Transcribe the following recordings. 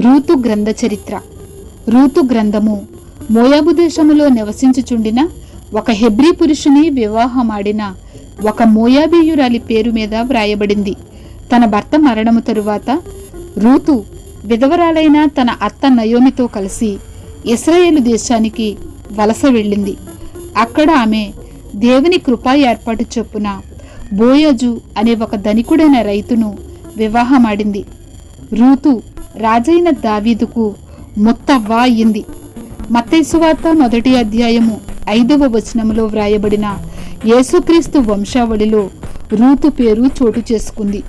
Ruth గ్రంథ చరిత్ర. Ruth గ్రంథము మోయాబు దేశములో నివసించుచుండిన ఒక హెబ్రీ పురుషుని వివాహమాడిన ఒక మోయాబీయురాలి పేరు మీద వ్రాయబడింది. తన భర్త మరణము తరువాత రూతు విధవరాలైన తన అత్త నయోమితో కలిసి ఇస్రాయేలు దేశానికి వలస వెళ్ళింది. అక్కడ ఆమె దేవుని కృపా ఏర్పాటు చొప్పున బోయజు అనే ఒక ధనికుడైన రైతును వివాహమాడింది. రూతు రాజైన దావీదుకు ముత్తవ్వ అయ్యింది మత్తైసువార్త మొదటి అధ్యాయము ఐదవ వచనములో వ్రాయబడిన యేసుక్రీస్తు వంశావళిలో రూతు పేరు చోటు చేసుకుంది.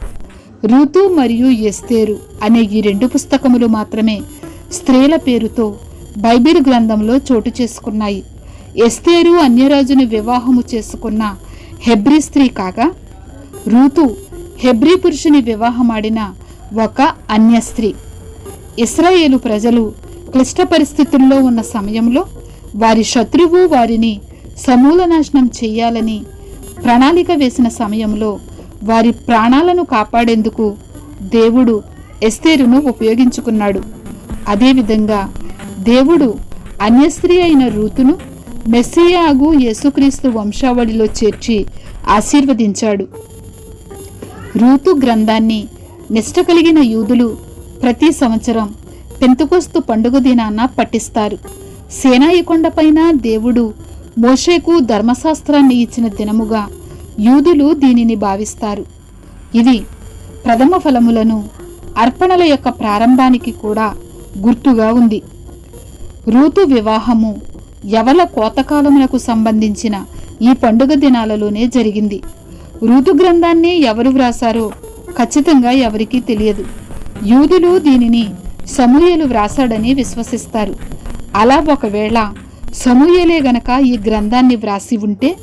రూతు మరియు ఎస్తేరు అనే ఈ రెండు పుస్తకములు మాత్రమే స్త్రీల పేరుతో బైబిల్ గ్రంథంలో చోటు చేసుకున్నాయి. ఎస్తేరు అన్యరాజుని వివాహము చేసుకున్న హెబ్రీ స్త్రీ కాగా రూతు హెబ్రీ పురుషుని వివాహమాడిన ఒక అన్య స్త్రీ. ఇస్రాయేలు ప్రజలు క్లిష్ట పరిస్థితుల్లో ఉన్న సమయంలో వారి శత్రువు వారిని సమూల నాశనం చేయాలని ప్రణాళిక వేసిన సమయంలో వారి ప్రాణాలను కాపాడేందుకు దేవుడు ఎస్తేరును ఉపయోగించుకున్నాడు. అదేవిధంగా దేవుడు అన్యస్త్రీ అయిన రూతును మెస్సియాగు యేసుక్రీస్తు వంశావళిలో చేర్చి ఆశీర్వదించాడు. రూతు గ్రంథాన్ని నిష్ట కలిగిన యూదులు ప్రతి సంవత్సరం పెంతుకొస్తు పండుగ దినాన పట్టిస్తారు సేనాయికొండపైన దేవుడు మోషేకు ధర్మశాస్త్రాన్ని ఇచ్చిన దినముగా యూదులు దీనిని భావిస్తారు. ఇది ప్రథమ ఫలములను అర్పణల యొక్క ప్రారంభానికి కూడా గుర్తుగా ఉంది. ఋతు వివాహము యవల కోతకాలమునకు సంబంధించిన ఈ పండుగ దినాలలోనే జరిగింది. ఋతు గ్రంథాన్ని ఎవరు వ్రాసారో ఖచ్చితంగా ఎవరికీ తెలియదు. యూదులు దీనిని సమూయలు వ్రాసాడని విశ్వసిస్తారు. అలా ఒకవేళ సమూయలే గనక ఈ గ్రంథాన్ని వ్రాసి ఉంటే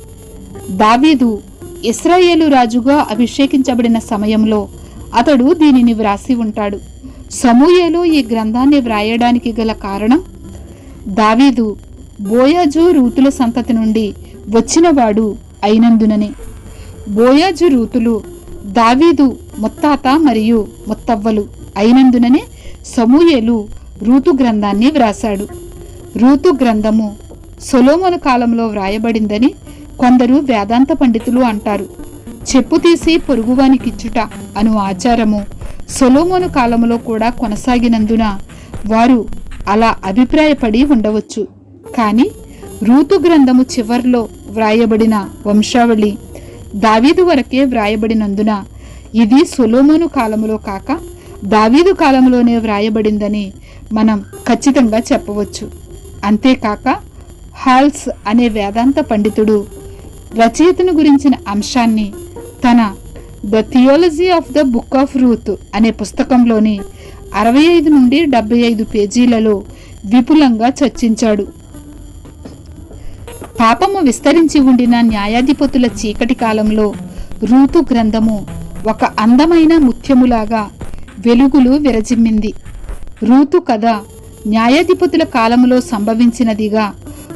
దావీదు ఇస్రాయేలు రాజుగా అభిషేకించబడిన సమయంలో అతడు దీనిని వ్రాసి ఉంటాడు. సమూయేలు ఈ గ్రంథాన్ని వ్రాయడానికి గల కారణం దావీదు బోయాజు రూతుల సంతతి నుండి వచ్చినవాడు అయినందుననే. బోయాజు రూతులు దావీదు ముత్తాత మరియు ముత్తవ్వలు. అయినందుననే సమూయేలు రూతు గ్రంథాన్ని వ్రాశాడు. రూతు గ్రంథము సొలోమోను కాలంలో వ్రాయబడిందని కొందరు వేదాంత పండితులు అంటారు. చెప్పు తీసి పొరుగువానికిచ్చుట అను ఆచారము సొలోమోను కాలంలో కూడా కొనసాగినందున వారు అలా అభిప్రాయపడి ఉండవచ్చు. కానీ రూతు గ్రంథము చివర్లో వ్రాయబడిన వంశావళి దావీదు వరకే వ్రాయబడినందున ఇది సొలోమోను కాలములో కాక దావీదు కాలంలోనే వ్రాయబడిందని మనం ఖచ్చితంగా చెప్పవచ్చు. అంతేకాక హాల్స్ అనే వేదాంత పండితుడు రచయితను గురించిన అంశాన్ని తన the theology of the book of Ruth అనే పుస్తకంలోని అరవై ఐదు నుండి డెబ్బై ఐదు పేజీలలో విపులంగా చర్చించాడు. పాపము విస్తరించి ఉండిన న్యాయాధిపతుల చీకటి కాలంలో రూతు గ్రంథము ఒక అందమైన ముత్యములాగా వెలుగులు విరజిమ్మింది. రూతు కథ న్యాయాధిపతుల కాలంలో సంభవించినదిగా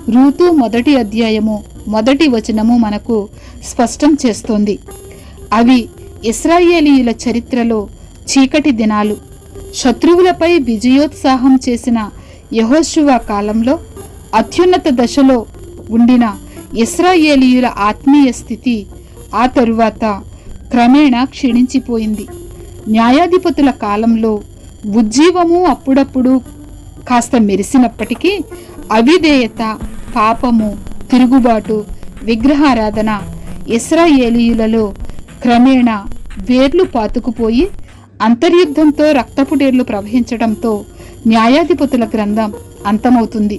రూతు మొదటి అధ్యాయము మొదటి వచనము మనకు స్పష్టం చేస్తోంది. అవి ఇస్రాయేలీయుల చరిత్రలో చీకటి దినాలు. శత్రువులపై విజయోత్సాహం చేసిన యహోశువ కాలంలో అత్యున్నత దశలో ఉండిన ఇస్రాయేలీయుల ఆత్మీయ స్థితి ఆ తరువాత క్రమేణా క్షీణించిపోయింది. న్యాయాధిపతుల కాలంలో ఉజ్జీవము అప్పుడప్పుడు కాస్త మెరిసినప్పటికీ అవిధేయత పాపము తిరుగుబాటు విగ్రహారాధన ఇస్రాయేలీయులలో క్రమేణా వేర్లు పాతుకుపోయి అంతర్యుద్ధంతో రక్తపుటేర్లు ప్రవహించడంతో న్యాయాధిపతుల గ్రంథం అంతమవుతుంది.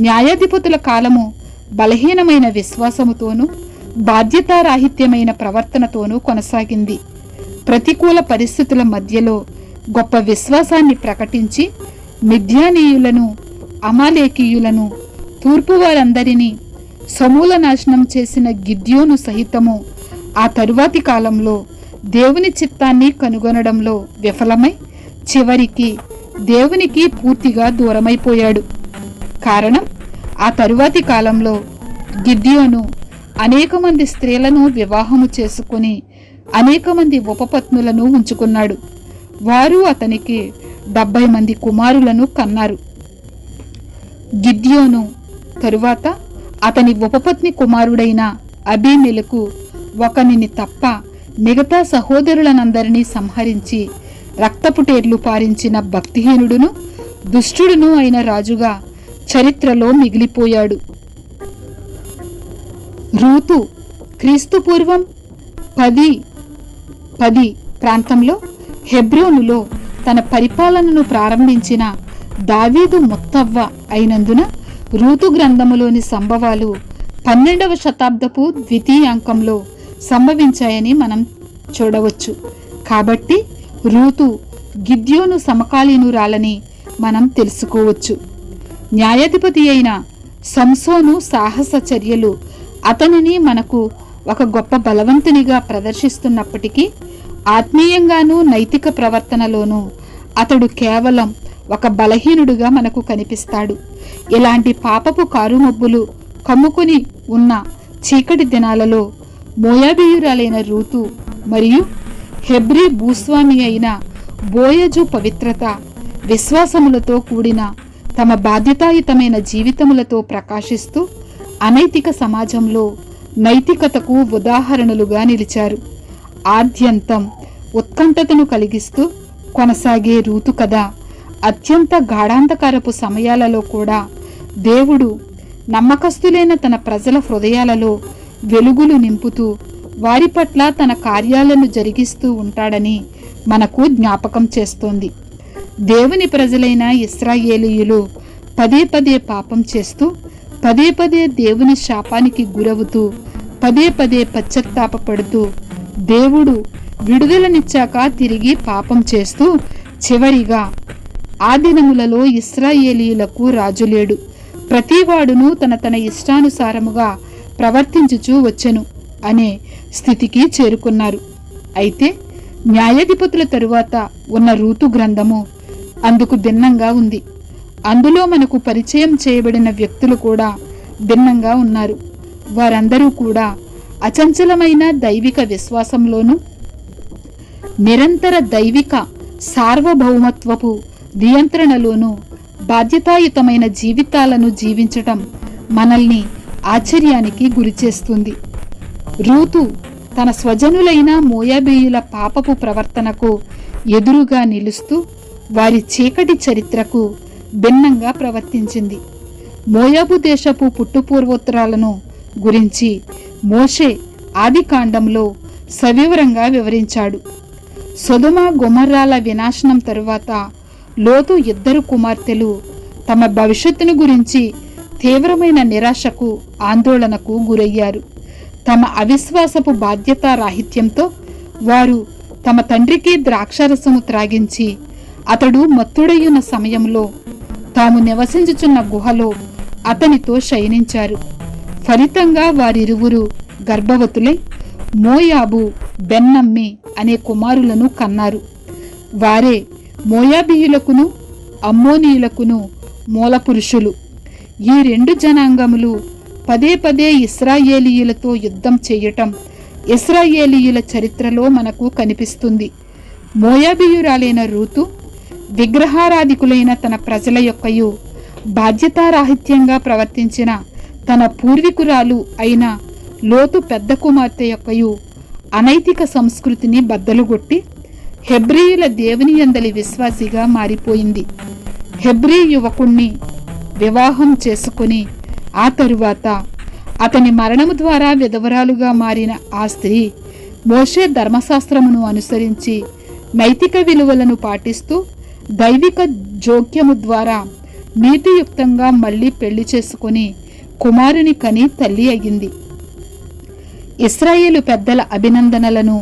న్యాయాధిపతుల కాలము బలహీనమైన విశ్వాసముతోనూ బాధ్యతారాహిత్యమైన ప్రవర్తనతోనూ కొనసాగింది. ప్రతికూల పరిస్థితుల మధ్యలో గొప్ప విశ్వాసాన్ని ప్రకటించి మిథ్యానీయులను అమాలేకీయులను తూర్పు వారందరినీ సమూల నాశనం చేసిన గిద్యోను సహితము ఆ తరువాతి కాలంలో దేవుని చిత్తాన్ని కనుగొనడంలో విఫలమై చివరికి దేవునికి పూర్తిగా దూరమైపోయాడు. కారణం ఆ తరువాతి కాలంలో గిద్యోను అనేక మంది స్త్రీలను వివాహము చేసుకుని అనేక మంది ఉపపత్నులను ఉంచుకున్నాడు. వారు అతనికి డెబ్బై మంది కుమారులను కన్నారు. గిద్యోను తరువాత అతని ఉపపత్ని కుమారుడైన అబీమెలకు ఒకనిని తప్ప మిగతా సహోదరులనందరినీ సంహరించి రక్తపుటేర్లు పారించిన భక్తిహీనుడును దుష్టుడును అయిన రాజుగా చరిత్రలో మిగిలిపోయాడు. రూతు క్రీస్తుపూర్వం పది పది ప్రాంతంలో హెబ్రోనులో తన పరిపాలనను ప్రారంభించిన దావీదు ముత్తవ్వ అయినందున ఋతు గ్రంథములోని సంభవాలు పన్నెండవ శతాబ్దపు ద్వితీయాంకంలో సంభవించాయని మనం చూడవచ్చు. కాబట్టి ఋతు గిద్యోను సమకాలీనురాలని మనం తెలుసుకోవచ్చు. న్యాయాధిపతి అయిన సంసోను సాహస చర్యలు అతనిని మనకు ఒక గొప్ప బలవంతునిగా ప్రదర్శిస్తున్నప్పటికీ ఆత్మీయంగానూ నైతిక ప్రవర్తనలోనూ అతడు కేవలం ఒక బలహీనుడుగా మనకు కనిపిస్తాడు. ఇలాంటి పాపపు కారుమబ్బులు కమ్ముకుని ఉన్న చీకటి దినాలలో మోయాబీయురాలైన రూతు మరియు హెబ్రీ భూస్వామి అయిన బోయజు పవిత్రత విశ్వాసములతో కూడిన తమ బాధ్యతాయుతమైన జీవితములతో ప్రకాశిస్తూ అనైతిక సమాజంలో నైతికతకు ఉదాహరణలుగా నిలిచారు. ఆద్యంతం ఉత్కంఠతను కలిగిస్తూ కొనసాగే రూతు కథ అత్యంత గాఢాంతకారపు సమయాలలో కూడా దేవుడు నమ్మకస్తులైన తన ప్రజల హృదయాలలో వెలుగులు నింపుతూ వారి పట్ల తన కార్యాలను జరిగిస్తూ ఉంటాడని మనకు జ్ఞాపకం చేస్తోంది. దేవుని ప్రజలైన ఇస్రాయేలీయులు పదే పదే పాపం చేస్తూ పదే పదే దేవుని శాపానికి గురవుతూ పదే పదే పశ్చత్తాపపడుతూ దేవుడు విడుదలనిచ్చాక తిరిగి పాపం చేస్తూ చివరిగా ఆ దినములలో ఇస్రాయేలీయులకు రాజు లేడు ప్రతివాడును తన తన ఇష్టానుసారముగా ప్రవర్తించుచూ వచ్చెను అనే స్థితికి చేరుకున్నారు. అయితే న్యాయాధిపతుల తరువాత ఉన్న రూతు గ్రంథము అందుకు భిన్నంగా ఉంది. అందులో మనకు పరిచయం చేయబడిన వ్యక్తులు కూడా భిన్నంగా ఉన్నారు. వారందరూ కూడా అచంచలమైన దైవిక విశ్వాసంలోనూ నిరంతర దైవిక సార్వభౌమత్వపు నియంత్రణలోనూ బాధ్యతాయుతమైన జీవితాలను జీవించటం మనల్ని ఆశ్చర్యానికి గురిచేస్తుంది రూతు తన స్వజనులైన మోయాబేయుల పాపపు ప్రవర్తనకు ఎదురుగా నిలుస్తూ వారి చీకటి చరిత్రకు భిన్నంగా ప్రవర్తించింది. మోయాబు దేశపు పుట్టుపూర్వోత్తరాలను గురించి మోషే ఆది కాండంలో సవివరంగా వివరించాడు. సొదుమ గుమర్రాల వినాశనం తరువాత లోతు ఇద్దరు కుమార్తెలు తమ భవిష్యత్తును గురించి తీవ్రమైన నిరాశకు ఆందోళనకు గురయ్యారు. తమ అవిశ్వాసపు బాధ్యతా రాహిత్యంతో వారు తమ తండ్రికి ద్రాక్షరసము త్రాగించి అతడు మత్తుడయ్యున్న సమయంలో తాము నివసించుచున్న గుహలో అతనితో శయనించారు. ఫలితంగా వారిరువురు గర్భవతులై మోయాబు బెన్నమ్మి అనే కుమారులను కన్నారు. వారే మోయాబీయులకును అమ్మోనీయులకును మూలపురుషులు. ఈ రెండు జనాంగములు పదే పదే ఇస్రాయేలీయులతో యుద్ధం చేయటం ఇస్రాయేలీయుల చరిత్రలో మనకు కనిపిస్తుంది. మోయాబీయురాలైన రూతు విగ్రహారాధికులైన తన ప్రజల యొక్కయు బాధ్యతారాహిత్యంగా ప్రవర్తించిన తన పూర్వీకురాలు అయిన లోతు పెద్ద కుమార్తె యొక్కయు అనైతిక సంస్కృతిని బద్దలుగొట్టి హెబ్రియుల దేవుని అందలి విశ్వాసిగా మారిపోయింది. హెబ్రీ యువకుణ్ణి వివాహం చేసుకుని ఆ తరువాత అతని మరణము ద్వారా విధవరాలుగా మారిన ఆ స్త్రీ మోషే ధర్మశాస్త్రమును అనుసరించి నైతిక విలువలను పాటిస్తూ దైవిక జోక్యము ద్వారా నీతియుక్తంగా మళ్ళీ పెళ్ళి చేసుకుని కుమారుని కని తల్లి అయ్యింది. ఇస్రాయేలు పెద్దల అభినందనలను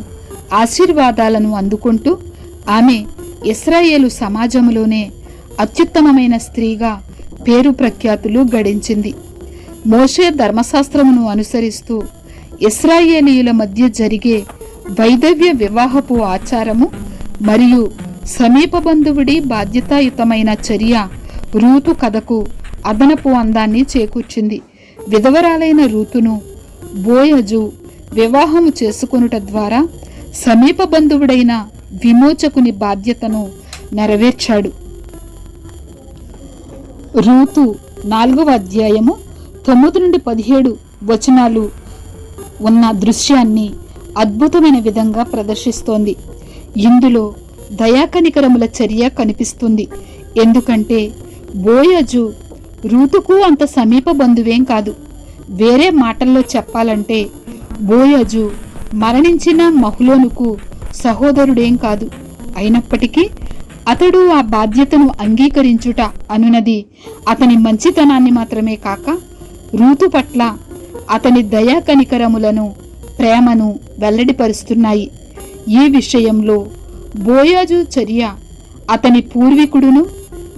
ఆశీర్వాదాలను అందుకుంటూ ఆమె ఇస్రాయేలు సమాజంలోనే అత్యుత్తమమైన స్త్రీగా పేరు ప్రఖ్యాతులు గడించింది. మోషే ధర్మశాస్త్రమును అనుసరిస్తూ ఇస్రాయేలీయుల మధ్య జరిగే వైదవ్య వివాహపు ఆచారము మరియు సమీప బంధువుడి బాధ్యతాయుతమైన చర్య రూతు కథకు అదనపు అందాన్ని చేకూర్చింది. విధవరాలైన రూతును బోయజు వివాహము చేసుకొనుట ద్వారా సమీప బంధువుడైన విమోచకుని బాధ్యతను నెరవేర్చాడు. రూతు నాలుగవ అధ్యాయము తొమ్మిది నుండి పదిహేడు వచనాలు ఉన్న దృశ్యాన్ని అద్భుతమైన విధంగా ప్రదర్శిస్తోంది. ఇందులో దయాకనికరముల చర్య కనిపిస్తుంది. ఎందుకంటే బోయజు రూతుకు అంత సమీప బంధువేం కాదు. వేరే మాటల్లో చెప్పాలంటే బోయజు మరణించిన మహులోనుకు సహోదరుడేం కాదు. అయినప్పటికీ అతడు ఆ బాధ్యతను అంగీకరించుట అనునది అతని మంచితనాన్ని మాత్రమే కాక రూతు పట్ల అతని దయా కనికరములను ప్రేమను వెల్లడిపరుస్తున్నాయి. ఈ విషయంలో బోయాజు చర్య అతని పూర్వీకుడును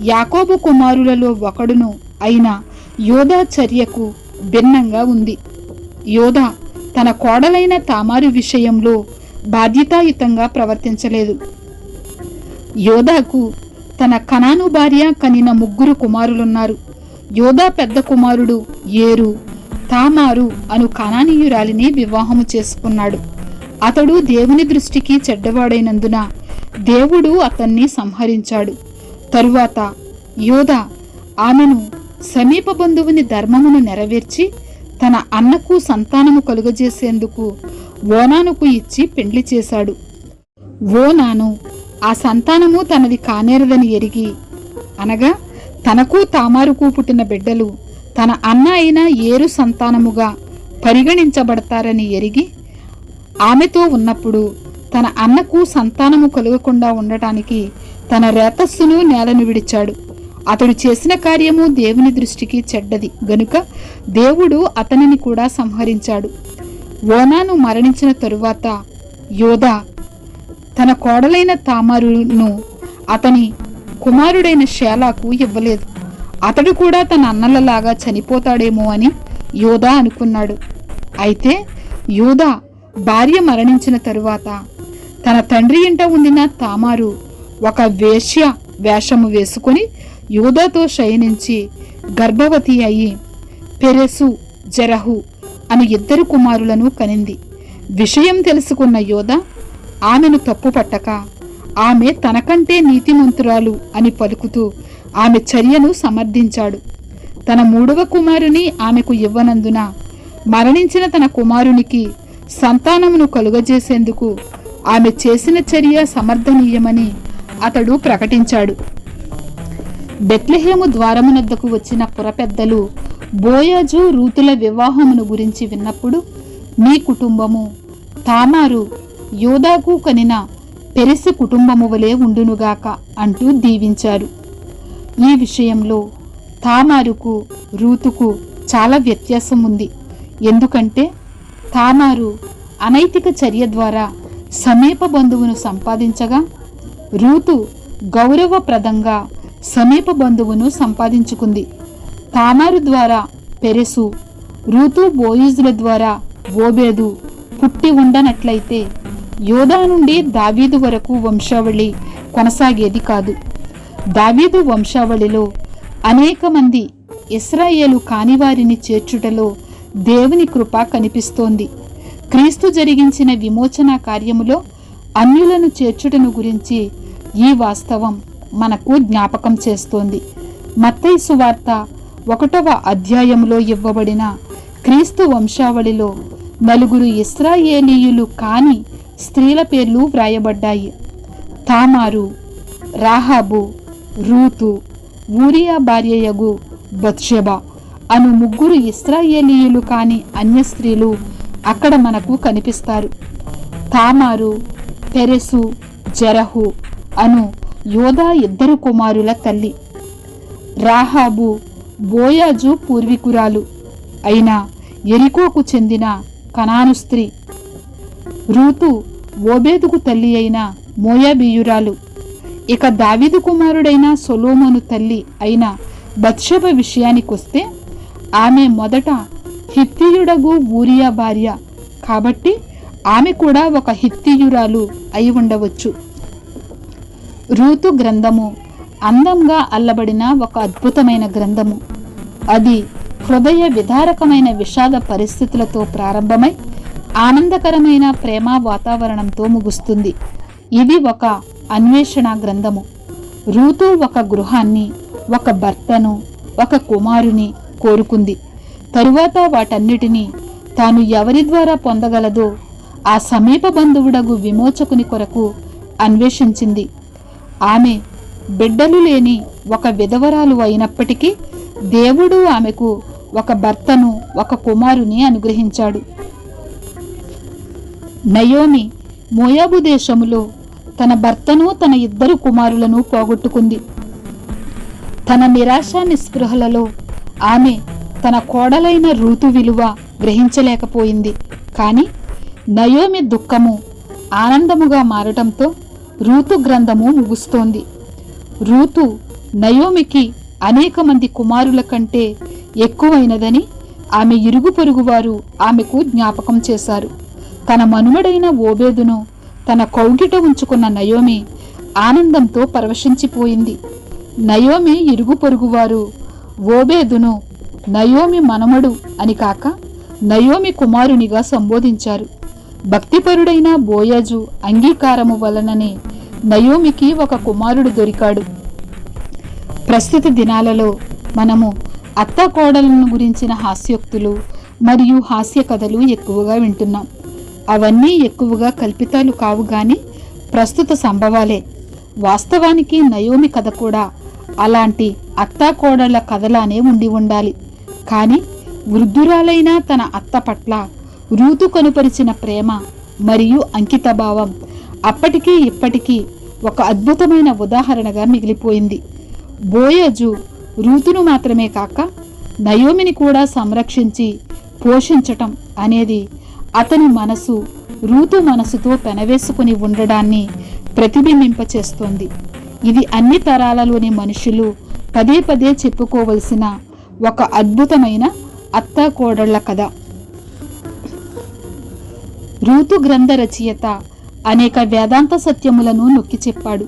యాకోబు కుమారులలో ఒకడును అయిన యోధా చర్యకు భిన్నంగా ఉంది. యోధా తన కోడలైన తామారు విషయంలో బాధ్యతాయుతంగా ప్రవర్తించలేదు. యోధాకు తన కనాను భార్య కనిన ముగ్గురు కుమారులున్నారు. యోధా పెద్ద కుమారుడు ఏరు తామారు అను కనానీయురాలిని వివాహము చేసుకున్నాడు. అతడు దేవుని దృష్టికి చెడ్డవాడైనందున దేవుడు అతన్ని సంహరించాడు. తరువాత యోధ ఆమెను సమీప బంధువుని ధర్మమును నెరవేర్చి తన అన్నకు సంతానము కలుగజేసేందుకు ఓనానుకు ఇచ్చి పెండ్లి చేశాడు. ఓనాను ఆ సంతానము తనది కానేరదని ఎరిగి అనగా తనకు తామారుకు పుట్టిన బిడ్డలు తన అన్న అయిన ఏరు సంతానముగా పరిగణించబడతారని ఎరిగి ఆమెతో ఉన్నప్పుడు తన అన్నకు సంతానము కలగకుండా ఉండటానికి తన రేతస్సును నేలను విడిచాడు. అతడు చేసిన కార్యము దేవుని దృష్టికి చెడ్డది. గనుక దేవుడు అతనిని కూడా సంహరించాడు. ఓనాను మరణించిన తరువాత యోధా తన కోడలైన తామరును అతని కుమారుడైన షేలాకు ఇవ్వలేదు. అతడు కూడా తన అన్నలలాగా చనిపోతాడేమో అని యోధ అనుకున్నాడు. అయితే యోధ భార్య మరణించిన తరువాత తన తండ్రి ఇంట ఉండిన తామారు ఒక వేశ్య వేషము వేసుకొని యోధాతో శయనించి గర్భవతి అయి పెరెసు జరహు అని ఇద్దరు కుమారులను కనింది. విషయం తెలుసుకున్న యోధ ఆమెను తప్పుపట్టక ఆమె తనకంటే నీతిమంతురాలు అని పలుకుతూ ఆమె చర్యను సమర్థించాడు. తన మూడవ కుమారుని ఆమెకు ఇవ్వనందున మరణించిన తన కుమారునికి సంతానమును కలుగజేసేందుకు ఆమె చేసిన చర్య సమర్థనీయమని అతడు ప్రకటించాడు. బెత్లెహేము ద్వారమునద్దకు వచ్చిన పురపెద్దలు బోయాజు రూతుల వివాహమును గురించి విన్నప్పుడు మీ కుటుంబము తామారు యోధాకు కనిన పెరిసి కుటుంబము వలె ఉండునుగాక అంటూ దీవించారు. ఈ విషయంలో తామారుకు రూతుకు చాలా వ్యత్యాసం ఉంది ఎందుకంటే తామారు అనైతిక చర్య ద్వారా సమీప బంధువును సంపాదించగా రూతు గౌరవప్రదంగా సమీప బంధువును సంపాదించుకుంది. తామారు ద్వారా పెరెసు రూతు బోయిజుల ద్వారా ఓబేదు పుట్టి ఉండనట్లయితే యోధా నుండి దావీదు వరకు వంశావళి కొనసాగేది కాదు. దావీదు వంశావళిలో అనేక మంది ఇస్రాయేలు కానివారిని చేర్చుటలో దేవుని కృప కనిపిస్తోంది. క్రీస్తు జరిగించిన విమోచన కార్యములో అన్యులను చేర్చుటను గురించి ఈ వాస్తవం మనకు జ్ఞాపకం చేస్తోంది. మత్తైసు వార్త ఒకటవ అధ్యాయంలో ఇవ్వబడిన క్రీస్తు వంశావళిలో నలుగురు ఇస్రాయేలీయులు కాని స్త్రీల పేర్లు వ్రాయబడ్డాయి. తామారు రాహాబు రూతు ఊరియా భార్యయగు బత్షెబ అను ముగ్గురు ఇస్రాయేలీయులు కాని అన్య స్త్రీలు అక్కడ మనకు కనిపిస్తారు. తామారు పెరెసు జరహు అను యోధా ఇద్దరు కుమారుల తల్లి. రాహాబు బోయాజు పూర్వీకురాలు అయిన ఎరికోకు చెందిన కనాను స్త్రీ. రూతు ఓబేదుకు తల్లి అయిన మోయాబియురాలు. ఇక దావిదు కుమారుడైన సొలోమోను తల్లి అయిన బత్షబ విషయానికొస్తే ఆమె మొదట హిత్తియుడగు ఊరియా భార్య కాబట్టి ఆమె కూడా ఒక హిత్తియురాలు అయి ఉండవచ్చు. ఋతు గ్రంథము అందంగా అల్లబడిన ఒక అద్భుతమైన గ్రంథము. అది హృదయ విదారకమైన విషాద పరిస్థితులతో ప్రారంభమై ఆనందకరమైన ప్రేమ వాతావరణంతో ముగుస్తుంది. ఇది ఒక అన్వేషణ గ్రంథము. ఋతు ఒక గృహాన్ని ఒక భర్తను ఒక కుమారుని కోరుకుంది. తరువాత వాటన్నిటినీ తాను ఎవరి ద్వారా పొందగలదో ఆ సమీప బంధువుడగు విమోచకుని కొరకు అన్వేషించింది. ఆమె బిడ్డలు లేని ఒక విధవరాలు అయినప్పటికీ దేవుడు ఆమెకు ఒక భర్తను ఒక కుమారుని అనుగ్రహించాడు. నయోమి మోయాబు దేశములో తన భర్తను తన ఇద్దరు కుమారులను పోగొట్టుకుంది. తన నిరాశ నిస్పృహలలో ఆమె తన కోడలైన రూతు విలువ గ్రహించలేకపోయింది. కానీ నయోమి దుఃఖము ఆనందముగా మారటంతో రూతు గ్రంథము ముగుస్తోంది. రూతు నయోమికి అనేక మంది కుమారుల కంటే ఎక్కువైనదని ఆమె ఇరుగు పొరుగువారు ఆమెకు జ్ఞాపకం చేశారు. తన మనుమడైన ఓబేదును తన కౌగిట ఉంచుకున్న నయోమి ఆనందంతో పరవశించిపోయింది. నయోమి ఇరుగు పొరుగువారు ఓబేదును నయోమి మనమడు అని కాక నయోమి కుమారునిగా సంబోధించారు. భక్తిపరుడైన బోయజు అంగీకారము వలననే నయోమికి ఒక కుమారుడు దొరికాడు. ప్రస్తుత దినాలలో మనము అత్త కోడలను గురించిన హాస్యోక్తులు మరియు హాస్య కథలు ఎక్కువగా వింటున్నాం. అవన్నీ ఎక్కువగా కల్పితాలు కావు కానీ ప్రస్తుత సంభవాలే. వాస్తవానికి నయోమి కథ కూడా అలాంటి అత్తాకోడళ్ళ కథలానే ఉండి ఉండాలి. కానీ వృద్ధురాలైన తన అత్త పట్ల రూతు కనుపరిచిన ప్రేమ మరియు అంకితభావం అప్పటికీ ఇప్పటికీ ఒక అద్భుతమైన ఉదాహరణగా మిగిలిపోయింది. బోయజు రూతును మాత్రమే కాక నయోమిని కూడా సంరక్షించి పోషించటం అనేది అతని మనసు రూతు మనసుతో పెనవేసుకుని ఉండడాన్ని ప్రతిబింబింపచేస్తోంది. ఇది అన్ని తరాలలోని మనుషులు పదే పదే చెప్పుకోవలసిన ఒక అద్భుతమైన అత్త కోడళ్ళ కథ. రూతు గ్రంథ రచయిత అనేక వేదాంత సత్యములను నొక్కి చెప్పాడు.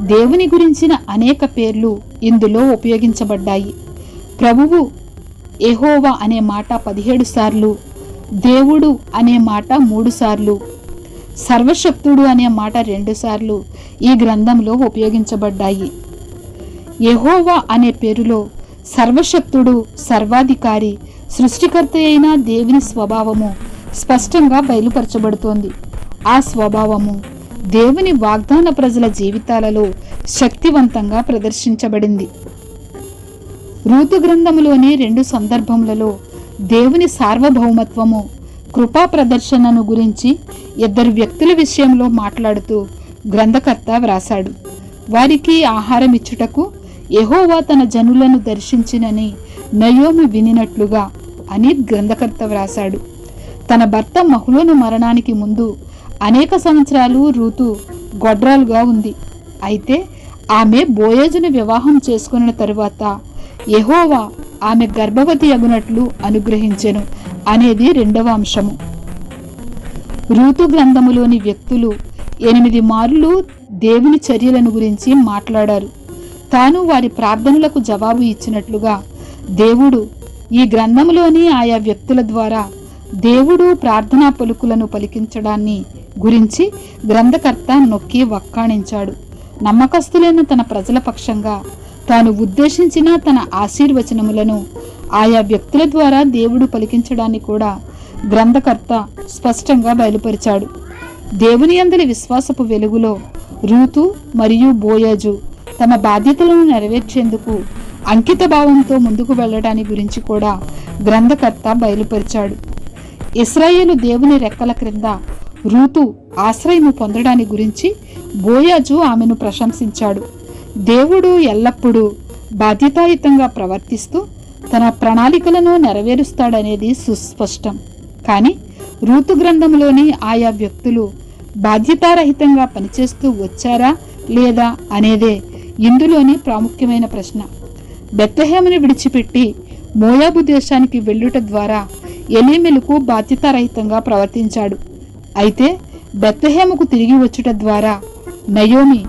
దేవుని గురించిన అనేక పేర్లు ఇందులో ఉపయోగించబడ్డాయి. ప్రభువు ఎహోవా అనే మాట పదిహేడు సార్లు దేవుడు అనే మాట మూడు సార్లు సర్వశక్తుడు అనే మాట రెండు సార్లు ఈ గ్రంథంలో ఉపయోగించబడ్డాయి. ఎహోవా అనే పేరులో సర్వశక్తుడు సర్వాధికారి సృష్టికర్త అయిన దేవుని స్వభావము స్పష్టంగా బయలుపరచబడుతోంది. ఆ స్వభావము దేవుని వాగ్దాన ప్రజల జీవితాలలో శక్తివంతంగా ప్రదర్శించబడింది. ఋతు గ్రంథములోని రెండు సందర్భములలో దేవుని సార్వభౌమత్వము కృపా ప్రదర్శనను గురించి ఇద్దరు వ్యక్తుల విషయంలో మాట్లాడుతూ గ్రంథకర్త వ్రాశాడు. వారికి ఆహారం ఇచ్చుటకు ఎహోవా తన జనులను దర్శించినని నయోమి వినినట్లుగా అని గ్రంథకర్త వ్రాశాడు. తన భర్త మహులోని మరణానికి ముందు అనేక సంవత్సరాలు రూతు గొడ్రాలుగా ఉంది. అయితే ఆమె బోయేజును వివాహం చేసుకున్న తరువాత యహోవా ఆమె గర్భవతి అగునట్లు అనుగ్రహించెను అనేది రెండవ అంశము. రూతు గ్రంథములోని వ్యక్తులు ఎనిమిది మార్లు దేవుని చర్యలను గురించి మాట్లాడారు. తాను వారి ప్రార్థనలకు జవాబు ఇచ్చినట్లుగా దేవుడు ఈ గ్రంథములోని ఆయా వ్యక్తుల ద్వారా దేవుడు ప్రార్థనా పలుకులను పలికించడాన్ని గురించి గ్రంథకర్త నొక్కి వక్కాణించాడు. నమ్మకస్తులైన తన ప్రజల పక్షంగా తాను ఉద్దేశించిన తన ఆశీర్వచనములను ఆయా వ్యక్తుల ద్వారా దేవుడు పలికించడాన్ని కూడా గ్రంథకర్త స్పష్టంగా బయలుపరిచాడు. దేవుని అందరి విశ్వాసపు వెలుగులో రూతు మరియు బోయజు తమ బాధ్యతలను నెరవేర్చేందుకు అంకిత భావంతో ముందుకు వెళ్ళడాని గురించి కూడా గ్రంథకర్త బయలుపరిచాడు. ఇస్రాయేలు దేవుని రెక్కల క్రింద రూతు ఆశ్రయము పొందడాని గురించి బోయాజు ఆమెను ప్రశంసించాడు. దేవుడు ఎల్లప్పుడూ బాధ్యతాయుతంగా ప్రవర్తిస్తూ తన ప్రణాళికలను నెరవేరుస్తాడనేది సుస్పష్టం. కానీ రూతు గ్రంథంలోని ఆయా వ్యక్తులు బాధ్యతారహితంగా పనిచేస్తూ వచ్చారా లేదా అనేదే ఇందులోని ప్రాముఖ్యమైన ప్రశ్న. బెత్తహేమని విడిచిపెట్టి మోయాబు దేశానికి వెళ్ళుట ద్వారా ఎలీమెలకు బాధ్యతారహితంగా ప్రవర్తించాడు. అయితే బెత్తహేముకు తిరిగి వచ్చుట ద్వారా నయోమి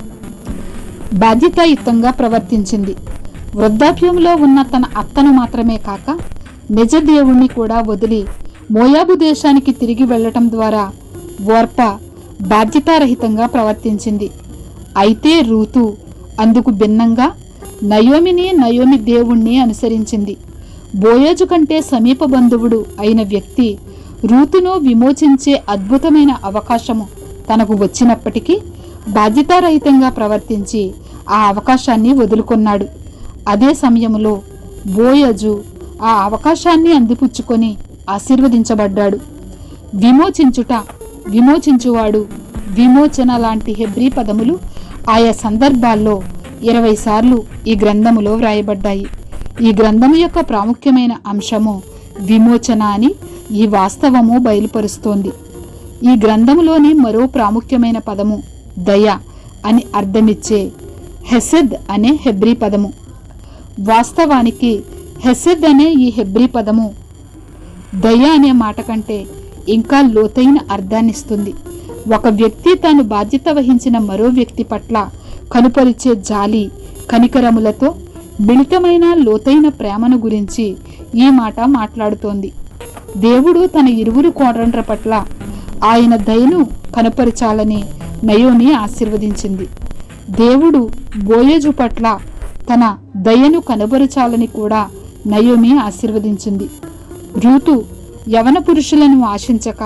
బాధ్యతాయుతంగా ప్రవర్తించింది. వృద్ధాప్యంలో ఉన్న తన అత్తను మాత్రమే కాక నిజ దేవుణ్ణి కూడా వదిలి మోయాబు దేశానికి తిరిగి వెళ్ళటం ద్వారా ఓర్ప బాధ్యతారహితంగా ప్రవర్తించింది. అయితే రూతు అందుకు భిన్నంగా నయోమిని నయోమి దేవుణ్ణి అనుసరించింది. బోయోజు కంటే సమీప బంధువుడు అయిన వ్యక్తి రూతును విమోచించే అద్భుతమైన అవకాశము తనకు వచ్చినప్పటికీ బాధ్యతారహితంగా ప్రవర్తించి ఆ అవకాశాన్ని వదులుకున్నాడు. అదే సమయంలో బోయజు ఆ అవకాశాన్ని అందిపుచ్చుకొని ఆశీర్వదించబడ్డాడు. విమోచించుట విమోచించువాడు విమోచన లాంటి హెబ్రీ పదములు ఆయా సందర్భాల్లో ఇరవై సార్లు ఈ గ్రంథములో వ్రాయబడ్డాయి. ఈ గ్రంథము యొక్క ప్రాముఖ్యమైన అంశము విమోచన అని ఈ వాస్తవము బయలుపరుస్తోంది. ఈ గ్రంథములోని మరో ప్రాముఖ్యమైన పదము దయ అని అర్థమిచ్చే హెసెద్ అనే హెబ్రీ పదము. వాస్తవానికి హెసెద్ అనే ఈ హెబ్రీ పదము దయ అనే మాట కంటే ఇంకా లోతైన అర్థాన్నిస్తుంది. ఒక వ్యక్తి తాను బాధ్యత వహించిన మరో వ్యక్తి పట్ల కనుపరిచే జాలి కనికరములతో మిళితమైన లోతైన ప్రేమను గురించి ఈ మాట మాట్లాడుతోంది. దేవుడు తన ఇరువురు కోడండ్ర పట్ల ఆయన దయను కనపరచాలని నయోని ఆశీర్వదించింది. దేవుడు బోయేజు పట్ల తన దయను కనబరచాలని కూడా నయోమి ఆశీర్వదించింది. రూతు యవన పురుషులను ఆశించక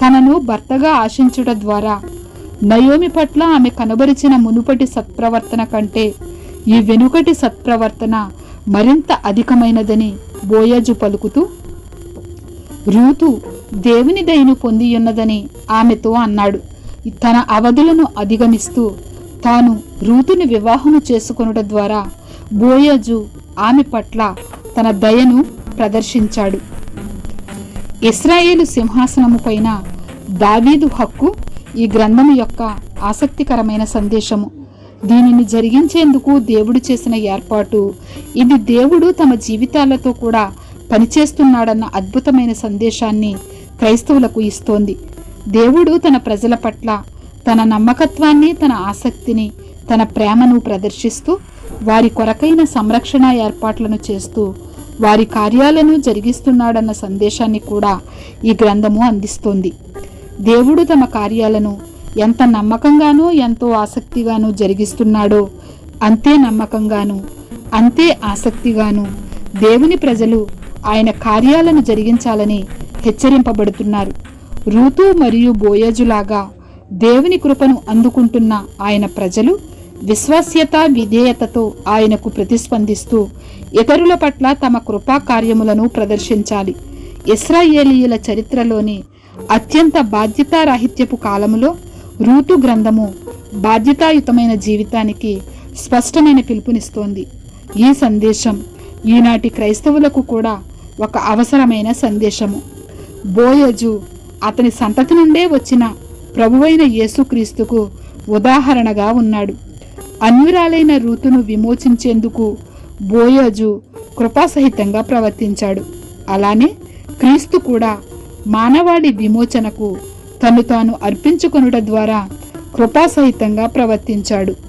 తనను భర్తగా ఆశించుట ద్వారా నయోమి పట్ల ఆమె కనబరిచిన మునుపటి సత్ప్రవర్తన కంటే ఈ వెనుకటి సత్ప్రవర్తన మరింత అధికమైనదని బోయజు పలుకుతూ రూతు దేవుని దయను పొందియున్నదని ఆమెతో అన్నాడు. తన అవధులను అధిగమిస్తూ తాను రూతుని వివాహము చేసుకొనుట ద్వారా బోయజు ఆమె పట్ల తన దయను ప్రదర్శించాడు. ఇస్రాయేలు సింహాసనము పైన దావీదు హక్కు ఈ గ్రంథము యొక్క ఆసక్తికరమైన సందేశము. దీనిని జరిగించేందుకు దేవుడు చేసిన ఏర్పాటు. ఇది దేవుడు తమ జీవితాలతో కూడా పనిచేస్తున్నాడన్న అద్భుతమైన సందేశాన్ని క్రైస్తవులకు ఇస్తోంది. దేవుడు తన ప్రజల పట్ల తన నమ్మకత్వాన్ని తన ఆసక్తిని తన ప్రేమను ప్రదర్శిస్తూ వారి కొరకైన సంరక్షణ ఏర్పాట్లను చేస్తూ వారి కార్యాలను జరిగిస్తున్నాడన్న సందేశాన్ని కూడా ఈ గ్రంథము అందిస్తోంది. దేవుడు తమ కార్యాలను ఎంత నమ్మకంగానూ ఎంతో ఆసక్తిగాను జరిగిస్తున్నాడో అంతే నమ్మకంగాను అంతే ఆసక్తిగాను దేవుని ప్రజలు ఆయన కార్యాలను జరిగించాలని హెచ్చరింపబడుతున్నారు. రూతు మరియు బోయజులాగా దేవుని కృపను అందుకుంటున్న ఆయన ప్రజలు విశ్వాస్యత విధేయతతో ఆయనకు ప్రతిస్పందిస్తూ ఇతరుల పట్ల తమ కృపా కార్యములను ప్రదర్శించాలి. ఇస్రాయేలీయుల చరిత్రలోని అత్యంత బాధ్యతారాహిత్యపు కాలములో రూతు గ్రంథము బాధ్యతాయుతమైన జీవితానికి స్పష్టమైన పిలుపునిస్తోంది. ఈ సందేశం ఈనాటి క్రైస్తవులకు కూడా ఒక అవసరమైన సందేశము. బోయజు అతని సంతతి నుండే వచ్చిన ప్రభువైన యేసుక్రీస్తుకు ఉదాహరణగా ఉన్నాడు. అన్యురాలైన రూతును విమోచించేందుకు బోయజు కృపాసహితంగా ప్రవర్తించాడు. అలానే క్రీస్తు కూడా మానవాళి విమోచనకు తను తాను అర్పించుకొనుట ద్వారా కృపాసహితంగా ప్రవర్తించాడు.